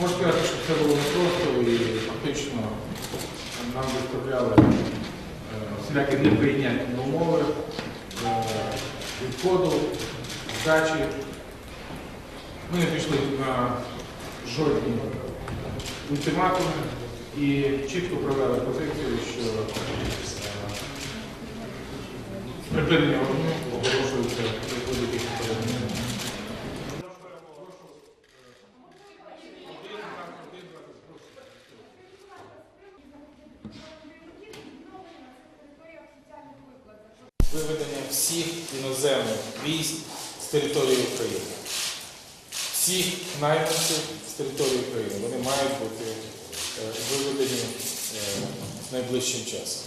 Можу сказати, що це було непросто і фактично нам виставляли е, всілякі неприйнятні умови е, відходу, здачі. Ми не пішли на жодні ультиматуми і чітко провели позицію, що е, припинення вогню виведення всіх іноземних військ з території України. Всіх найманців з території України. Вони мають бути е, виведені е, найближчим часом.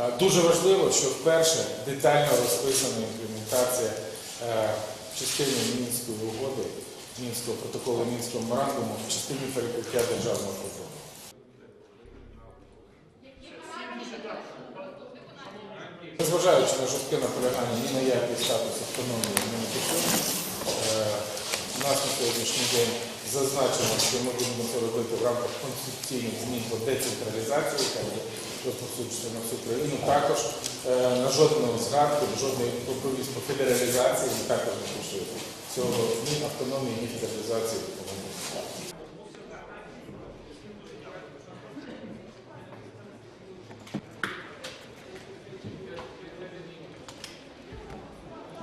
Е, Дуже важливо, що вперше детально розписана імплементація в частині Мінської угоди, Мінського протоколу Мінського меморандуму в частині перекриття державного кордону. Незважаючи на жорстке наполягання ні на який статус автономії. Е, У нас на сьогоднішній день зазначено, що ми будемо це робити в рамках конституційних змін по децентралізації, яка буде розповсюджена на всю країну. Також на жодного згадку, жодної пропозиції по федералізації ми також не пішли. Цього ні автономії, ні федералізації